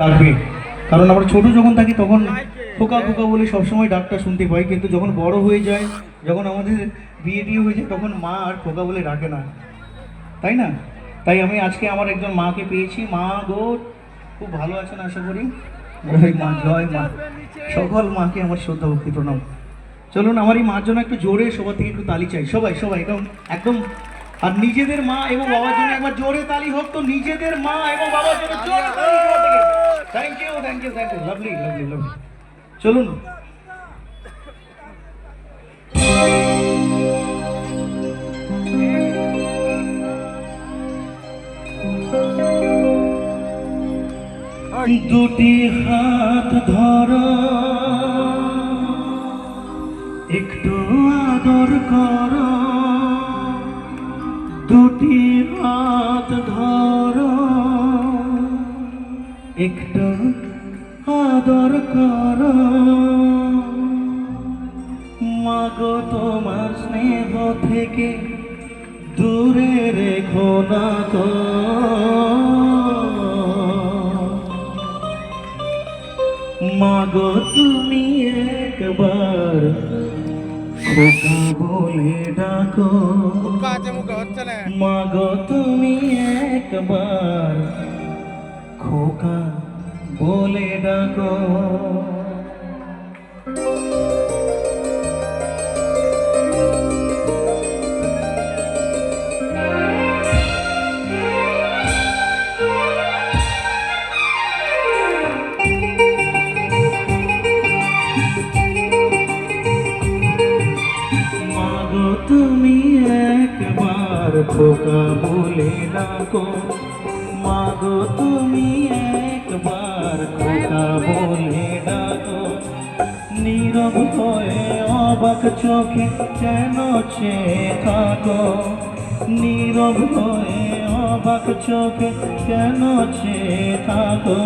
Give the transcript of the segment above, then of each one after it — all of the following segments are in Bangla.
ডাকবে কারণ আমরা ছোট যখন থাকি তখন খোকা খোকা বলে সবসময় ডাকটা শুনতে পাই, কিন্তু যখন বড় হয়ে যায়, যখন আমাদের বিয়ে টিয়ে হয়ে যায়, তখন মা আর খোকা বলে ডাকে না। তাই না? তাই আমি আজকে আমার একজন মাকে পেয়েছি। মা গো, খুব ভালো আছেন আশা করি। মা, জয় মা। সকল মাকে আমার শ্রদ্ধা, ভক্তি, প্রণাম। চলুন, আমার এই মার জন্য একটু জোরে, সবার থেকে একটু তালি চাই। সবাই সবাই, একদম একদম। আর নিজেদের মা এবং বাবার জন্য একবার জোরে তালি হোক তো, নিজেদের মা এবং বাবার জন্য জোরে তালি thank you thank you thank you lovely lovely lovely চলুন। দুটি হাত ধরো। একটু আদর করো। দুটি হাত ধরো। একটু আদর করো। মাগো তোমার স্নেহ থেকে দূরে রেখো না গো মাগো তুমি একবার খোকা বলে ডাকো। মাগো তুমি একবার খোকা বলে ডাকো। তুমি একবার খোকা বলে ডাকো। মাগো তুমি একবার খোকা বলে ডাকো। নীরব হয়ে অবাক চোখে কেন চেয়ে থাকো। নীরব হয়ে অবাক চোখে কেন চেয়ে থাকো।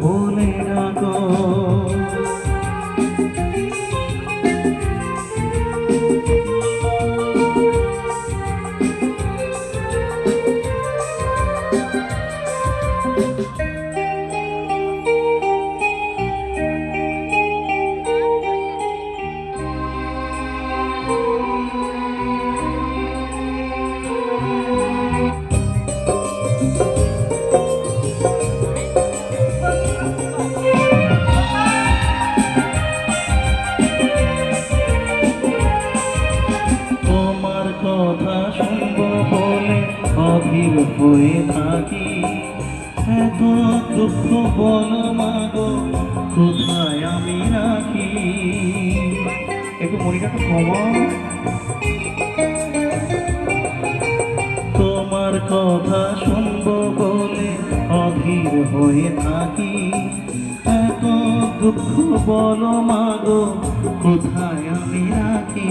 বলে ডাকো কথা শুনব বলে অধীর হয়ে থাকি। এত দুঃখ বল মাগো, কোথায় আমি রাখি? একটু মনিটা একটু কমা তোমার কথা শুনব বলে অধীর হয়ে থাকি। এত দুঃখ বল মাগো, কোথায় আমি রাখি?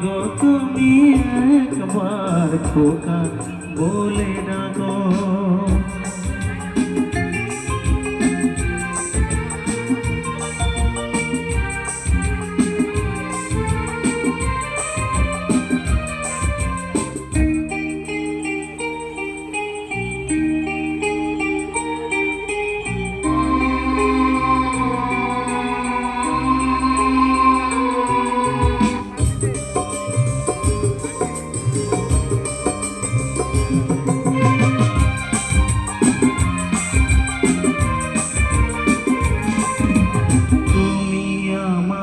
মাগো তুমি একবার খোকা বলে ডাকো।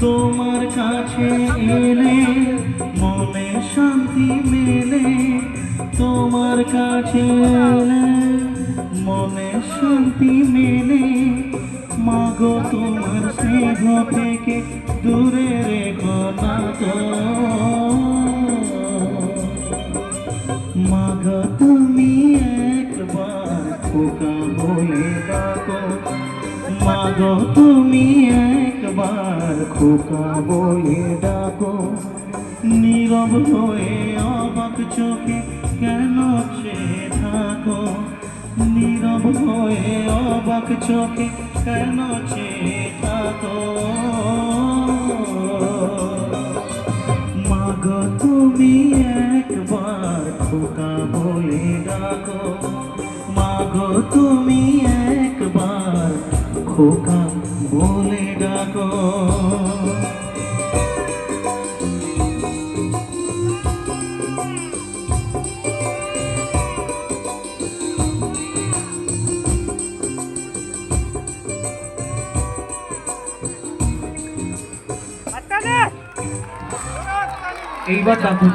তোমার কাছে এলে মনে শান্তি মেলে। তোমার কাছে এলে মনে শান্তি মেলে। মাগো তোমার স্নেহ থেকে দূরে রেখো না তো। মাগো তুমি একবার খোকা বলে ডাকো মাগো তুমি একবার খোকা বলে ডাকো। নীরব হয়ে অবাক চোখে কেন চেয়ে থাকো? নীরব হয়ে অবাক চোখে কেন চেয়ে থাকো? খোকা বলে ডাকো। এইবার ডাকুন